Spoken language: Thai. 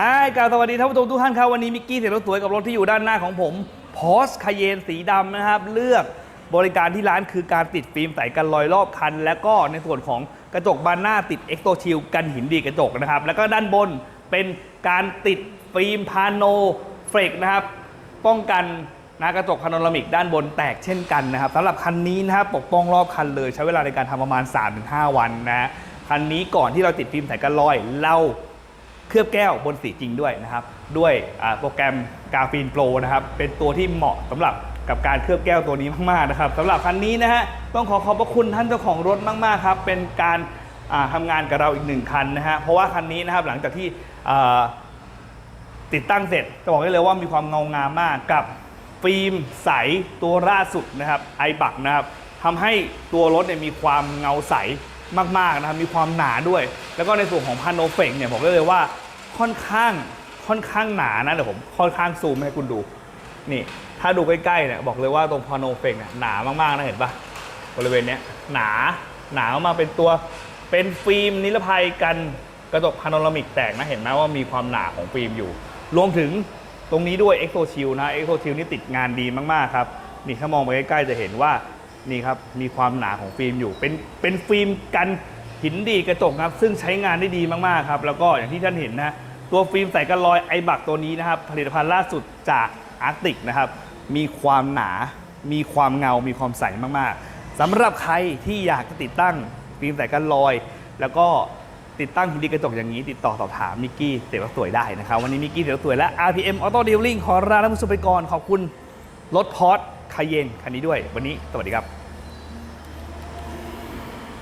ฮายกล่าวสวัสดีท่านผู้ชมทุกท่านครับ วันนี้มิกกี้เสียงรถสวยกับรถที่อยู่ด้านหน้าของผมพอสคาเยนสีดำนะครับ เลือกบริการที่ร้านคือการติดฟิล์มใสกันรอยรอบคัน และก็ในส่วนของกระจกบานหน้าติดเอ็กโตชิลกันหินดีกระจกนะครับ แล้วก็ด้านบนเป็นการติดฟิล์มพาโนเฟรกนะครับ ป้องกันนะกระจกพาโนรามิกด้านบนแตกเช่นกันนะครับสำหรับคันนี้นะครับปกป้องรอบคันเลยใช้เวลาในการทำประมาณ 3-5 วันนะคันนี้ก่อนที่เราติดฟิล์มใสกันรอยเรา เคลือบแก้วบนสีจริงด้วยนะครับ ด้วยโปรแกรมกาฟีนโปรนะครับ เป็นตัวที่เหมาะสำหรับกับการเคลือบแก้วตัวนี้มากๆนะครับสำหรับคันนี้นะฮะต้องขอขอบพระคุณท่านเจ้าของรถมากๆครับเป็นการอ่าทำงานกับเราอีกหนึ่งคันนะฮะเพราะว่าคันนี้นะครับหลังจากที่ติดตั้งเสร็จจะบอกได้เลยว่ามีความเงางามมากกับฟิล์มใสตัวล่าสุดนะครับไอบักนะครับทำให้ตัวรถเนี่ยมีความเงาใส มากๆนะครับมีความหนาด้วย แล้วก็ในส่วนของพาโนเฟกเนี่ยบอกได้เลยว่าค่อนข้างค่อนข้างหนานะเดี๋ยวผมค่อนข้างซูมให้คุณดูนี่ถ้าดูใกล้ๆเนี่ยบอกเลยว่าตรงพาโนเฟกเนี่ยหนามากๆนะเห็นปะบริเวณเนี้ยหนาหนามากๆเป็นตัวเป็นฟิล์มนิรภัยกันกระจกพาโนรามิกแตกนะเห็นไหมว่ามีความหนาของฟิล์มอยู่ รวมถึงตรงนี้ด้วย e x o Shield นะ e x o Shield นี่ติดงานดีมากๆครับนี่ถ้ามองไปใกล้ๆจะเห็นว่า นี่ครับมีความหนาของฟิล์มอยู่ เป็นเป็นฟิล์มกันหินดีกระจกครับ ซึ่งใช้งานได้ดีมากๆครับแล้วก็อย่างที่ท่านเห็นนะตัวฟิล์มใส่กันรอยไอบักตัวนี้นะครับ ผลิตภัณฑ์ล่าสุดจากอาร์ติกนะครับ มีความหนา มีความเงา มีความใสมากๆสำหรับใครที่อยากจะติดตั้งฟิล์มใส่กันรอย แล้วก็ติดตั้งหินดีกระจกอย่างนี้ ติดต่อสอบถามมิกกี้เสียงสวยได้นะครับ วันนี้มิกกี้เสียงสวยและ RPM Auto Dealing ขอลาท่านผู้ชมไปก่อนขอบคุณรถพอร์ต คาเยนคันนี้ด้วย วันนี้สวัสดีครับ